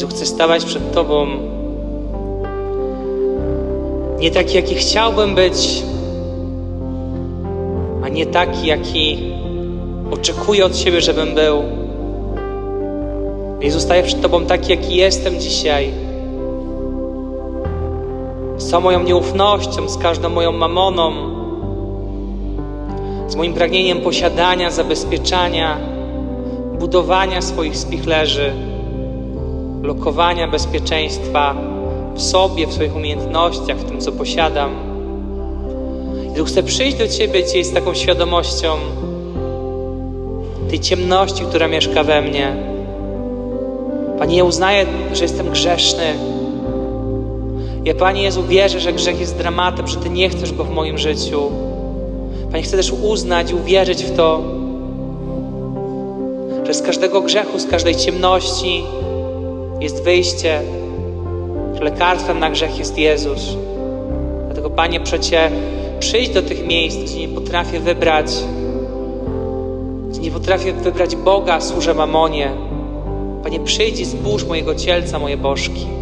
Jezu, chcę stawać przed Tobą nie taki, jaki chciałbym być, a nie taki, jaki oczekuję od siebie, żebym był. Jezu, staję przed Tobą taki, jaki jestem dzisiaj. Z całą moją nieufnością, z każdą moją mamoną, z moim pragnieniem posiadania, zabezpieczania, budowania swoich spichlerzy, lokowania bezpieczeństwa w sobie, w swoich umiejętnościach, w tym, co posiadam. Jezu, chcę przyjść do Ciebie dzisiaj z taką świadomością tej ciemności, która mieszka we mnie. Panie, ja uznaję, że jestem grzeszny. Ja, Panie Jezu, wierzę, że grzech jest dramatem, że Ty nie chcesz go w moim życiu. Panie, chcę też uznać i uwierzyć w to, że z każdego grzechu, z każdej ciemności jest wyjście, lekarstwem na grzech jest Jezus. Dlatego, Panie, przecie przyjdź do tych miejsc, gdzie nie potrafię wybrać, gdzie nie potrafię wybrać Boga, służę mamonie. Panie, przyjdź i zbóż mojego cielca, moje bożki.